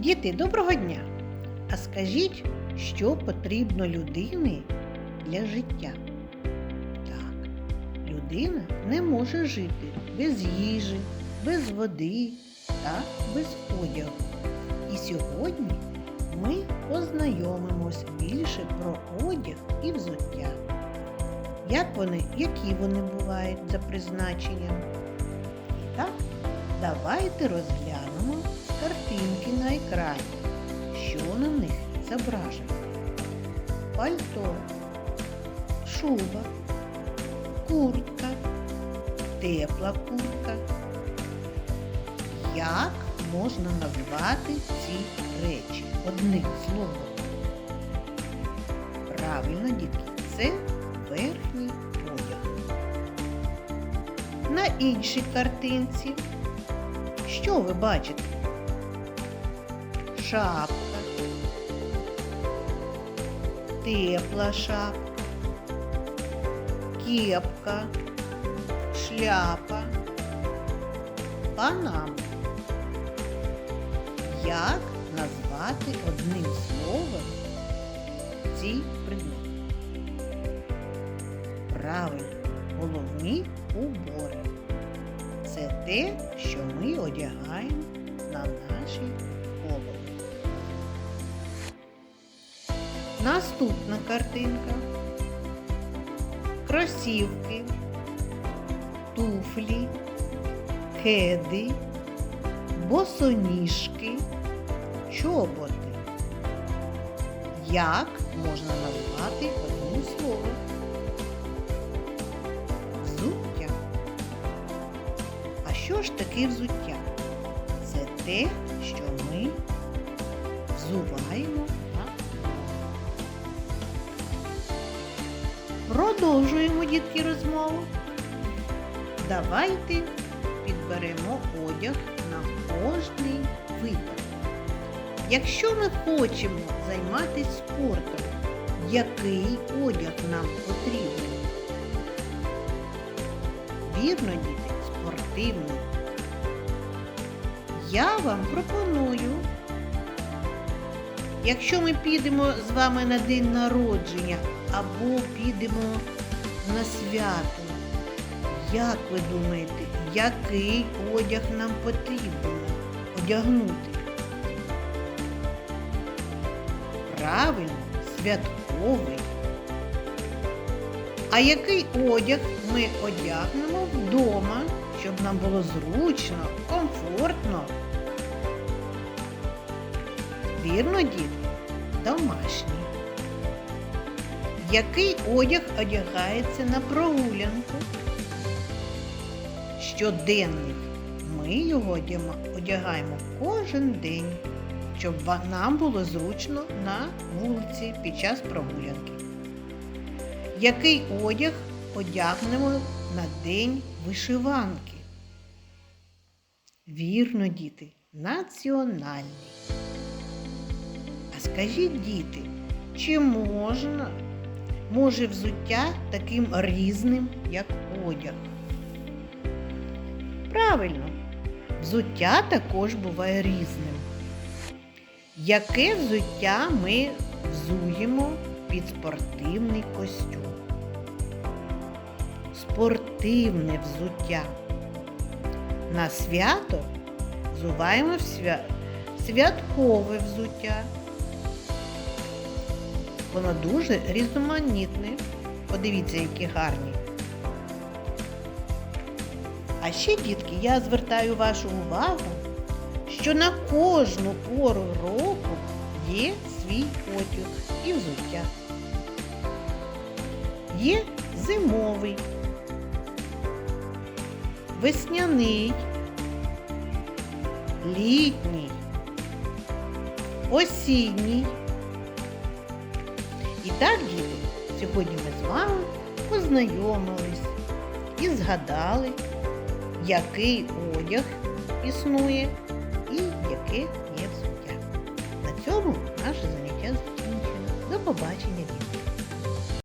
Діти, доброго дня! А скажіть, що потрібно людині для життя? Так, людина не може жити без їжі, без води та без одягу. І сьогодні ми познайомимось більше про одяг і взуття. Як вони, які вони бувають за призначенням? І так, давайте розглянемо картинки на екрані. Що на них зображено? Пальто, шуба, куртка, тепла куртка. Як можна назвати ці речі одним словом? Правильно, дітки, це верхній одяг. На іншій картинці що ви бачите? Шапка, тепла шапка, кепка, шляпа, панама. Як назвати одним словом ці предмети? Правильно, головні убори. Це те, що ми одягаємо на наші Наступна картинка. Кросівки, туфлі, кеди, босоніжки, чоботи. Як можна назвати одним словом? Взуття. А що ж таке взуття? Це те, що ми взуваємо Продовжуємо, дітки, розмову. Давайте підберемо одяг на кожний випадок. Якщо ми хочемо займатися спортом, який одяг нам потрібен? Вірно, діти, спортивний. Я вам пропоную, якщо ми підемо з вами на день народження або підемо на свято, як ви думаєте, який одяг нам потрібно одягнути? Правильно, святковий. А який одяг ми одягнемо вдома, щоб нам було зручно, комфортно? Вірно, діти? Домашній. Який одяг одягається на прогулянку? Щоденний. Ми його одягаємо кожен день, щоб нам було зручно на вулиці під час прогулянки. Який одяг одягнемо на день вишиванки? Вірно, діти, національний. Скажіть, діти, чи можна, може взуття таким різним, як одяг? Правильно, взуття також буває різним. Яке взуття ми взуємо під спортивний костюм? Спортивне взуття. На свято взуваємо свя... святкове взуття. Воно дуже різноманітне. Подивіться, які гарні. А ще, дітки, я звертаю вашу увагу, що на кожну пору року є свій одяг і взуття. Є зимовий, весняний, літній, осінній. Так, діти, сьогодні ми з вами познайомились і згадали, який одяг існує і яке є взуття. На цьому наше заняття закінчено. До побачення!